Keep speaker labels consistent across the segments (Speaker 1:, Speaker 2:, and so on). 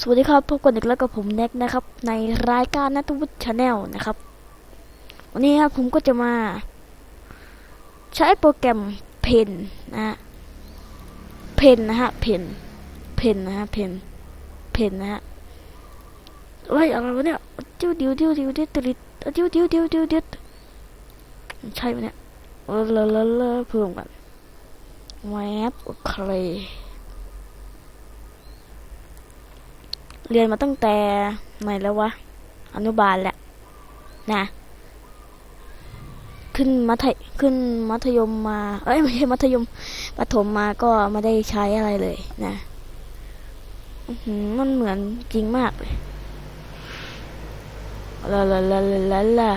Speaker 1: สวัสดีครับพบกันอีกแล้วกับผมแน็กนะครับ ในรายการนัทวุฒิชาแนลนะครับ วันนี้ครับผมก็จะมา ใช้โปรแกรมเพนนะเพนนะฮะเพนเพนนะฮะเพนเพนนะฮะเฮ้ยอะไรวะเนี่ยเดียวเดียวเดียวเดียวเดียวติดดียวเดียวเดียวเดียวเดียวใช่ไหมเนี่ยเออเลอะเลอะเพิ่มกันแวบโอเค เรียนมาตั้งแต่ไหนแล้ววะ อนุบาลแหละ นะ ขึ้นมัธยขึ้นมัธยมมา เอ้ยไม่ใช่มัธยมประถมมาก็ไม่ได้ใช้อะไรเลย นะมันเหมือนจริงมากเลยลาลาลาลาลาลา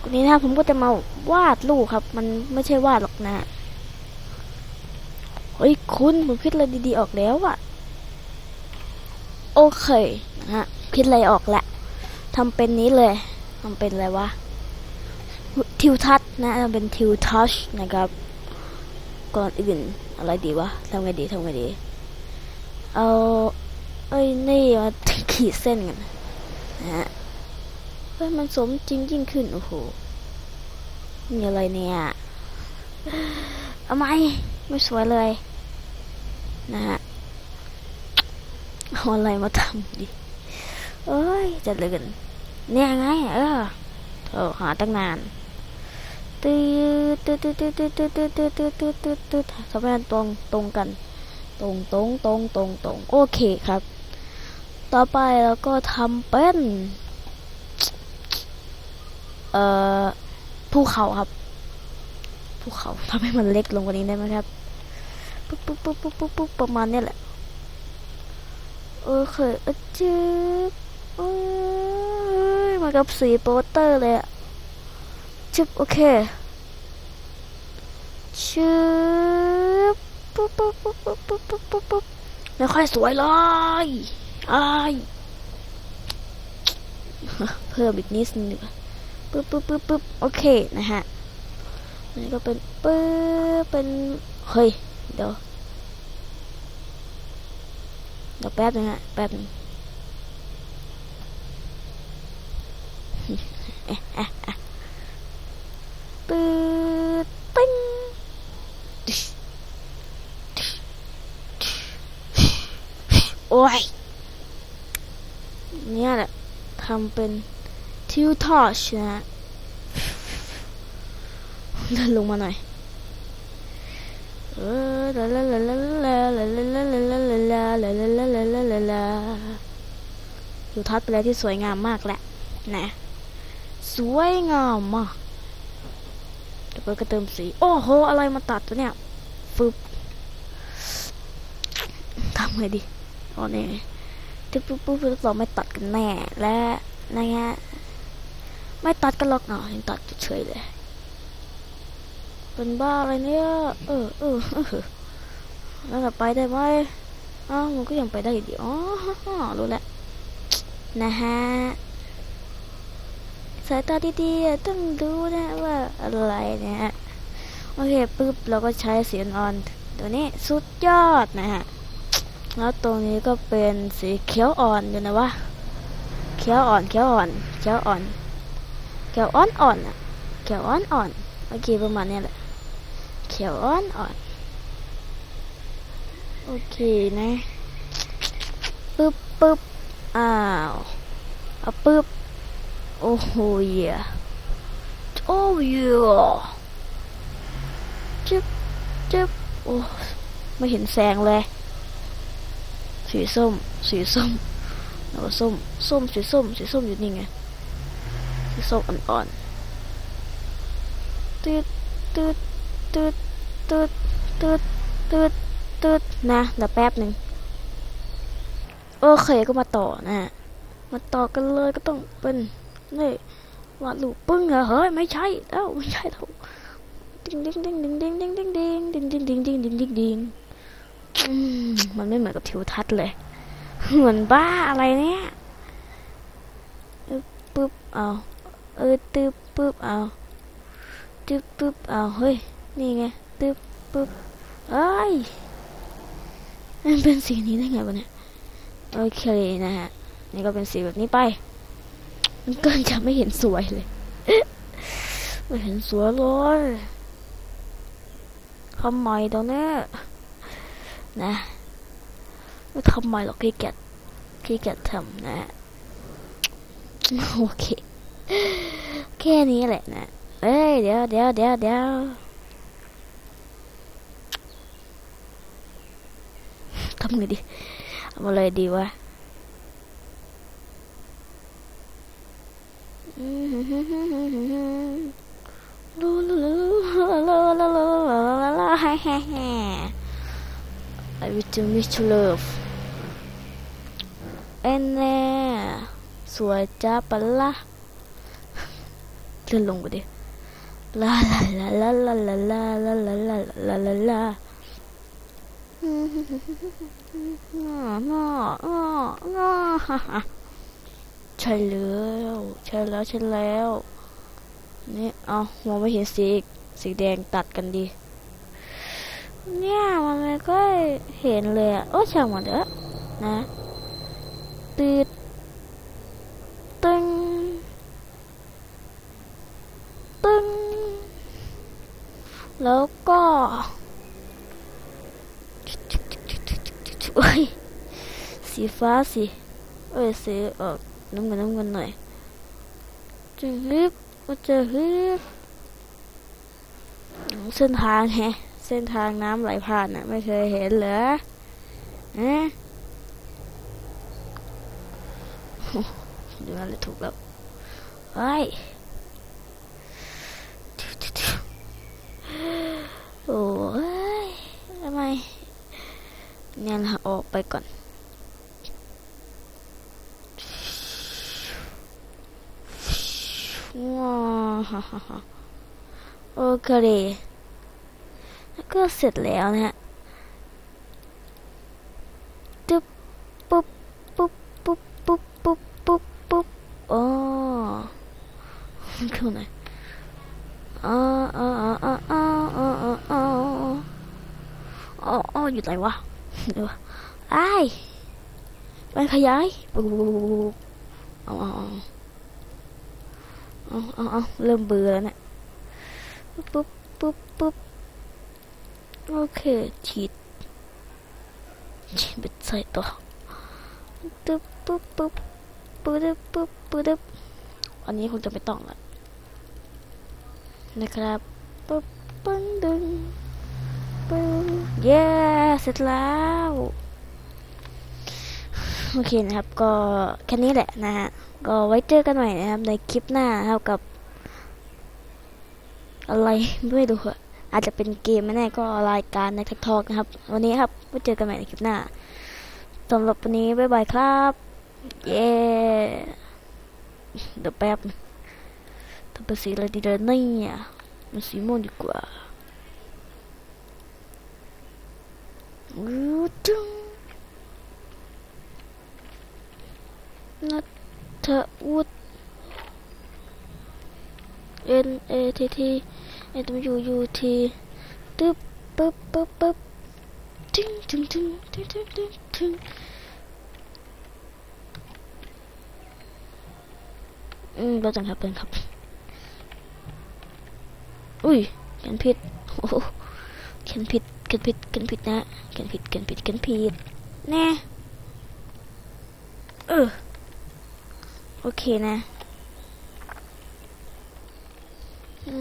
Speaker 1: วันนี้นะผมก็จะมาวาดรูปครับ มันไม่ใช่วาดหรอกนะ เฮ้ยคุณผมคิดอะไรดีๆออกแล้วอะ โอเคฮะคิดอะไรออกแหละทำเป็นนี้เลยทำเป็นอะไรวะทิวทัศน์นะเป็นทิวทัชนะครับ ก่อนอื่นอะไรดีวะทำไงดีทำไงดี เอาเอ้ยนี่มาขีดเส้นกันนะฮะเฮ้ยมันสมจริงยิ่งขึ้น โอ้โหมีอะไรเนี่ยเอาไหมไม่สวยเลย นะฮะ เอาอะไรมาทำดิเอ้ยจะเลือนเนี่ยไง เออโธ่หาตั้งนานตืดตืดตืดตืดตืดตืดตืดตืดตืดตืดตืดตืดทำให้มันตรงตรงกัน ตรงตรงตรงตรงตรงโอเคครับ ต่อไปเราก็ทำเป็น เอ่อภูเขาครับภูเขาทำให้มันเล็กลงกว่านี้ได้ไหมครับปุ๊บปุ๊บปุ๊บปุ๊บปุ๊บประมาณนี้แหละ โอเคอะจึ๊บโอ้ยมากับสีโปสเตอร์เลยอะจึ๊บโอเคชึบปุ๊บปุ๊บปุ๊บปุ๊บปุ๊บปุ๊บปุ๊บปุ๊บไม่ค่อยสวยเลยอ้ายเพิ่มอีกนิดนึงดีกว่าปุ๊บปุ๊บปุ๊บปุ๊บโอเคนะฮะนี่ก็เป็นปุ๊บเป็นเฮ้ยเดี๋ยว ดี๋ยวแป๊บนึงฮะ แป๊บนึงเอ๊ะเอ๊ะเอ๊ะปืดปิ้งโอ้ย เนี่ยแหละทำเป็นทิวทอชนะฮะเดินลงมาหน่อย เออลาลาลาลาลาลาลาลาลาลาลาลาลาลาลาลาลาลาลาดูทัศน์เป็นอะไรที่สวยงามมากแหละนะสวยงามมากเดี๋ยวกระเติมสี โอ้โห อะไรมาตัดตัวเนี่ยฟึบทำไงดีอ๋อนี่ไงที่ปุ๊บปุ๊บปุ๊บเราไม่ตัดกันแน่ และนะฮะไม่ตัดกันหรอกเนาะยังตัดเฉยเลย เป็นบ้าอะไรเนี่ย เออเออแล้วจะไปได้ไหมอ้าวมันก็ยังไปได้อยู่ดีอ๋อรู้แล้วนะฮะสายตาดีๆต้องดูนะว่าอะไรเนี่ยฮะโอเคปุ๊บเราก็ใช้สีอ่อนตัวนี้สุดยอดนะฮะแล้วตรงนี้ก็เป็นสีเขียวอ่อนอยู่นะวะเขียวอ่อนเขียวอ่อนเขียวอ่อนเขียวอ่อนอ่อนอะเขียวอ่อนอ่อนโอเคประมาณนี้แหละ เขียวอ่อนอ่อนโอเคนะปึ๊บปึ๊บอ้าวเอาปึ๊บโอ้โหเยโอ้ยจึ๊บจึ๊บโอ้ไม่เห็นแสงเลย สีส้ม สีส้มแล้ส้ม ส้ม สีส้ม สีส้มอยู่นี่ไง สีส้มอ่อนๆตืดตืด ตืดตืดตืดตืดตืดนะเดี๋ยวแป๊บหนึ่งโอเคก็มาต่อนะมาต่อกันเลยก็ต้องเป็นนี่วาดรูปปึ้งเหรอเฮ้ยไม่ใช่เอ้าไม่ใช่แล้วดิ้งดิ้งดิ้งดิ้งดิ้งดิ้งดิ้งดิ้งดิ้งดิ้งดิ้งดิงดิงดิงดิงมันไม่เหมือนกับทิวทัศน์เลย เหมือนบ้าอะไรเนี่ยปึ๊บเอาเออตึ๊บปึ๊บเอาตึ๊บปึ๊บเอาเฮ้ย นี่ไงตึ๊บปึ๊บเอ้ยมันเป็นสีนี้ได้ไงวะเนี่ยโอเคนะฮะ นี่ก็เป็นสีแบบนี้ไป มันก็จะไม่เห็นสวยเลยไม่เห็นสวยเลยทำไมตรงนี้นะไม่ทำไมหรอกขี้เกียจขี้เกียจทำนะโอเค แค่นี้แหละนะ เอ้ยเดี๋ยวเดี๋ยวเดี๋ยวเดี๋ยว ทำไงดีเอามาเลยดีวะลูลูลูลูลูลูลูลูฮ่าฮ่าฮ่า I wish to miss to love เอ็นแน่สวยจ้าปะละเลื่อนลงไปดิลาลาลาลาลาลาลาลาลาลาลา ใช่แล้วใช่แล้วใช่แล้ว นี่เอามองไม่เห็นสีสีแดงตัดกันดี เนี่ยมันไม่ค่อยเห็นเลยอะ โอ้ช่างมันเถอะนะตืดตึงตึงแล้วก็โอ้ย สีฟ้าสิเอ้ยสีเออน้ำเงินน้ำเงินหน่อยจึงฮึบว่าจะฮึบเส้นทางแฮะ เส้นทางน้ำไหลผ่านน่ะ ไม่เคยเห็นเหรอฮะดูนั่นเลยถูกแล้วไอ้โอ้ยทำไมเนี่ยนะออกไปก่อน ว้าว โอเคแล้วก็เสร็จแล้วนะฮะตึ๊บปุ๊บปุ๊บปุ๊บปุ๊บปุ๊บปุ๊บปุ๊บอ๋อคือไหนอ๋ออ๋ออ๋ออ๋ออ๋ออ๋ออ๋ออ๋ออ๋ออยู่ไหนวะเดี๋ยวไอ้ไปขยายปุ๊บปุ๊บปุ๊บปุ๊บอ๋ออ๋อ เอาเอาเอาเริ่มเบื่อแล้วเนี่ยปุ๊บปุ๊บปุ๊บโอเคฉีดฉีดไปใส่ต่อปุ๊บปุ๊บปุ๊บปุ๊บปุ๊บปุ๊บอันนี้คงจะไม่ต้องละนะครับปุ๊บปึ้งดึงปุ๊บเย้เสร็จแล้ว โอเคนะครับ ก็แค่นี้แหละนะฮะ ก็ไว้เจอกันใหม่นะครับ ในคลิปหน้าครับกับ อะไรไม่รู้อะอาจจะเป็นเกมไม่แน่ก็รายการในทิกทอกนะครับ วันนี้ครับไว้เจอกันใหม่ในคลิปหน้าสำหรับวันนี้บ๊ายบายครับ เย้เดี๋ยวแป๊บทำเป็นสีอะไรดีเลยเนี่ยมันสีม่วงดีกว่าอู้จุ้ง นั ทวุฒิ N A T T N W U T ตึ๊บปึ๊บปึ๊บปึ๊บตึ้งตึ้งตึ้งตึ้งตึ้งตึ้งตึ้งอืมเราจังครับเป็นครับ อุ้ยเขียนผิดโอ้เขียนผิดเขียนผิดเขียนผิดนะเขียนผิดเขียนผิดเขียนผิดแน่เออ โอเคนะ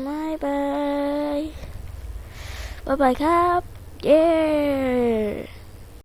Speaker 1: บายบายบายบายครับ เย้